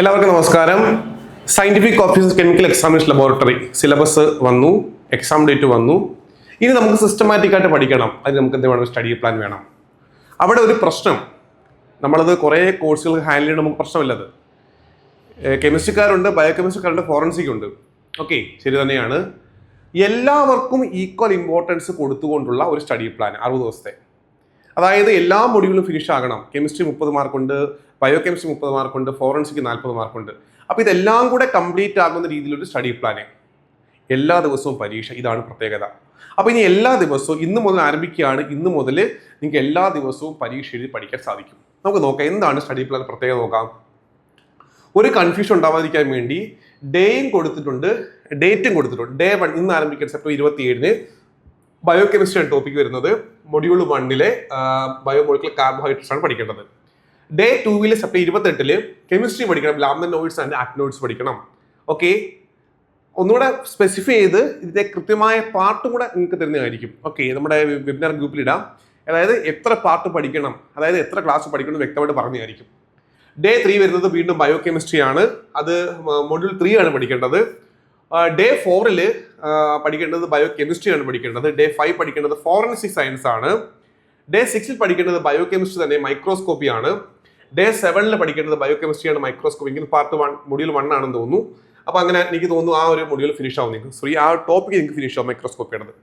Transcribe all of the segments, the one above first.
എല്ലാവർക്കും നമസ്കാരം. Scientific office chemical examination laboratory syllabus വന്നു എക്സാം ഡേറ്റ് വന്നു. ഇനി നമുക്ക് സിസ്റ്റമാറ്റിക് ആയിട്ട് പഠിക്കണം. അതിന് നമുക്ക് എന്ത് വേണം? സ്റ്റഡി പ്ലാൻ വേണം. അവിടെ ഒരു പ്രശ്നം. നമ്മളത് കുറേ കോഴ്സുകൾ ഹാൻഡിൽ ചെയ്യണം നമുക്ക് പ്രശ്നമില്ലത് കെമിസ്ട്രിക്കാരുണ്ട് ബയോ കെമിസ്ട്രിക്കാരുണ്ട് ഫോറൻസിക് ഉണ്ട്. ഓക്കെ ശരി തന്നെയാണ്. എല്ലാവർക്കും ഈക്വൽ ഇമ്പോർട്ടൻസ് കൊടുത്തുകൊണ്ടുള്ള ഒരു സ്റ്റഡി പ്ലാൻ അറുപത് ദിവസത്തെ. അതായത് എല്ലാ മൊഡ്യൂളും ഫിനിഷ് ആകണം. കെമിസ്ട്രി മുപ്പത് മാർക്കുണ്ട് ബയോ കെമിസ്ട്രി മുപ്പത് മാർക്കുണ്ട് ഫോറൻസിക് നാൽപ്പത് മാർക്കുണ്ട് അപ്പോൾ ഇതെല്ലാം കൂടെ കംപ്ലീറ്റ് ആകുന്ന രീതിയിലൊരു സ്റ്റഡി പ്ലാന് എല്ലാ ദിവസവും പരീക്ഷ ഇതാണ് പ്രത്യേകത. അപ്പോൾ ഇനി എല്ലാ ദിവസവും ഇന്ന് മുതൽ ആരംഭിക്കുകയാണ് ഇന്ന് മുതൽ നിങ്ങൾക്ക് എല്ലാ ദിവസവും പരീക്ഷ എഴുതി പഠിക്കാൻ സാധിക്കും. നമുക്ക് നോക്കാം എന്താണ് സ്റ്റഡി പ്ലാൻ പ്രത്യേകത നോക്കാം. ഒരു കൺഫ്യൂഷൻ ഉണ്ടാവാതിരിക്കാൻ വേണ്ടി ഡേയും കൊടുത്തിട്ടുണ്ട് ഡേറ്റും കൊടുത്തിട്ടുണ്ട്. ഡേ വൺ ഇന്ന് ആരംഭിക്കുന്ന സെപ്റ്റംബർ ഇരുപത്തി ഏഴിന് ബയോ കെമിസ്ട്രി ആണ് ടോപ്പിക് വരുന്നത്. മൊഡ്യൂൾ വണ്ണിലെ ബയോ മോളിക്കുലർ കാർബോഹൈഡ്രേറ്റ്സ് ആണ് പഠിക്കേണ്ടത്. ഡേ ടൂവിലെ സെപ്റ്റംബർ ഇരുപത്തെട്ടിൽ കെമിസ്ട്രി പഠിക്കണം ലാമിനോയിഡ്സ് ആൻഡ് ആക്നോയിഡ്സ് പഠിക്കണം. ഓക്കെ ഒന്നുകൂടെ സ്പെസിഫൈ ചെയ്ത് ഇതിന്റെ കൃത്യമായ പാർട്ടും കൂടെ നിങ്ങൾക്ക് തരുന്നതായിരിക്കും. ഓക്കെ നമ്മുടെ വെബിനാർ ഗ്രൂപ്പിൽ ഇടാം. അതായത് എത്ര പാർട്ട് പഠിക്കണം അതായത് എത്ര ക്ലാസ് പഠിക്കണം വ്യക്തമായിട്ട് പറഞ്ഞതായിരിക്കും. ഡേ ത്രീ വരുന്നത് വീണ്ടും ബയോ കെമിസ്ട്രി ആണ്. അത് മൊഡ്യൂൾ ത്രീ ആണ് പഠിക്കേണ്ടത്. ഡേ ഫോറിൽ പഠിക്കേണ്ടത് ബയോ കെമിസ്ട്രിയാണ് പഠിക്കേണ്ടത്. ഡേ ഫൈവ് പഠിക്കേണ്ടത് ഫോറൻസിക് സയൻസ് ആണ്. ഡേ സിക്സിൽ പഠിക്കേണ്ടത് ബയോ കെമിസ്ട്രി തന്നെ മൈക്രോസ്കോപ്പി ആണ്. ഡേ സെവനിൽ പഠിക്കേണ്ടത് ബയോ കെമിസ്ട്രിയാണ് മൈക്രോസ്കോപ്പി എങ്കിൽ പാർട്ട് വൺ മൊഡ്യൂൾ വൺ ആണെന്ന് തോന്നുന്നു. അപ്പോൾ അങ്ങനെ എനിക്ക് തോന്നുന്നു ആ ഒരു മൊഡ്യൂൾ ഫിനിഷ് ആവും നിങ്ങൾക്ക്. സോറി ആ ടോപ്പിക് നിങ്ങൾക്ക് ഫിനിഷ് ആവും മൈക്രോസ്കോപ്പിയാണത്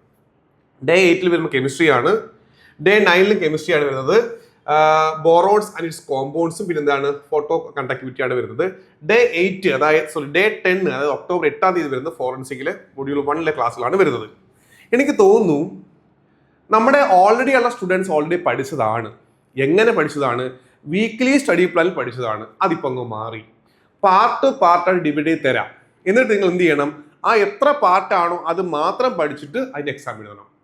ഡേ എയ്റ്റിൽ വരുമ്പോൾ കെമിസ്ട്രി ആണ്. ഡേ നയനിലും കെമിസ്ട്രി ആണ് വരുന്നത്. ബോറോൺസ് ആൻഡ് ഇറ്റ്സ് കോമ്പൗണ്ട്സും പിന്നെ എന്താണ്? ഫോട്ടോ കണ്ടക്ടിവിറ്റി ആണ് വരുന്നത്. ഡേ എയ്റ്റ് അതായത് സോറി ഡേ ടെൻ അതായത് ഒക്ടോബർ എട്ടാം തീയതി വരുന്നത് ഫോറൻസിക്കിലെ മൊഡ്യൂൾ വണ്ണിലെ ക്ലാസ്സിലാണ് വരുന്നത്. എനിക്ക് തോന്നുന്നു നമ്മുടെ ഓൾറെഡി ഉള്ള സ്റ്റുഡൻസ് ഓൾറെഡി പഠിച്ചതാണ്. എങ്ങനെ പഠിച്ചതാണ്? വീക്ക്ലി സ്റ്റഡി പ്ലാനിൽ പഠിച്ചതാണ്. അതിപ്പോൾ അങ്ങ് മാറി. പാർട്ട് പാർട്ടായിട്ട് ഡിവൈഡ് ചെയ്ത് തരാം. എന്നിട്ട് നിങ്ങൾ എന്ത് ചെയ്യണം? ആ എത്ര പാർട്ടാണോ അത് മാത്രം പഠിച്ചിട്ട് അതിന്റെ എക്സാം എഴുതണം.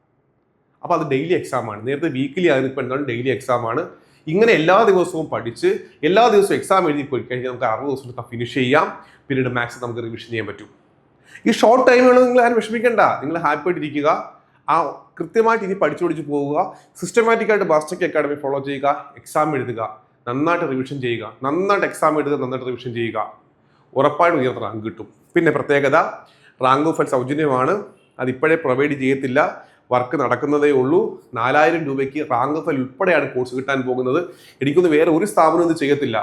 അപ്പോൾ അത് ഡെയിലി എക്സാം ആണ്. നേരത്തെ വീക്കിലി ആയിരുന്നു ഇപ്പോൾ എന്താണ് ഡെയിലി എക്സാം ആണ്. ഇങ്ങനെ എല്ലാ ദിവസവും പഠിച്ച് എല്ലാ ദിവസവും എക്സാം എഴുതി പോയി കഴിഞ്ഞാൽ നമുക്ക് അറുപത് ദിവസം ഫിനിഷ് ചെയ്യാം. പിന്നീട് മാത്സ് നമുക്ക് റിവിഷൻ ചെയ്യാൻ പറ്റും. ഈ ഷോർട്ട് ടൈമുകൾ നിങ്ങൾ ആരും വിഷമിക്കേണ്ട. നിങ്ങൾ ഹാപ്പി ആയിട്ടിരിക്കുക ആ കൃത്യമായിട്ട് ഇനി പഠിച്ചു പഠിച്ച് പോവുക. സിസ്റ്റമാറ്റിക്കായിട്ട് ബാസ്റ്റക് അക്കാഡമി ഫോളോ ചെയ്യുക. എക്സാം എഴുതുക. നന്നായിട്ട് റിവിഷൻ ചെയ്യുക. നന്നായിട്ട് എക്സാം എഴുതുക. നന്നായിട്ട് റിവിഷൻ ചെയ്യുക. ഉറപ്പായിട്ടും ഉയർന്ന റാങ്ക് കിട്ടും. പിന്നെ പ്രത്യേകത റാങ്ക് ഓഫ് സൗജന്യമാണ്. അതിപ്പോഴേ പ്രൊവൈഡ് ചെയ്യത്തില്ല. വർക്ക് നടക്കുന്നതേ ഉള്ളൂ. നാലായിരം രൂപയ്ക്ക് റാങ്ക് ഫൈൽ ഉൾപ്പെടെയാണ് കോഴ്സ് കിട്ടാൻ പോകുന്നത്. എനിക്കൊന്ന് വേറെ ഒരു സ്ഥാപനം ഇത് ചെയ്യത്തില്ല.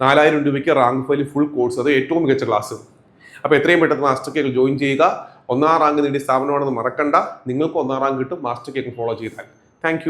നാലായിരം രൂപയ്ക്ക് റാങ്ക് ഫൈൽ ഫുൾ കോഴ്സ്. അത് ഏറ്റവും മികച്ച ക്ലാസ് അപ്പോൾ എത്രയും പെട്ടെന്ന് മാസ്റ്റർ കേക്ക് ജോയിൻ ചെയ്യുക. ഒന്നാം റാങ്ക് നേടിയ സ്ഥാപനമാണെന്ന് മറക്കണ്ട. നിങ്ങൾക്ക് ഒന്നാം റാങ്ക് കിട്ടും. മാസ്റ്റർ കേക്ക് ഫോളോ ചെയ്താൽ. താങ്ക്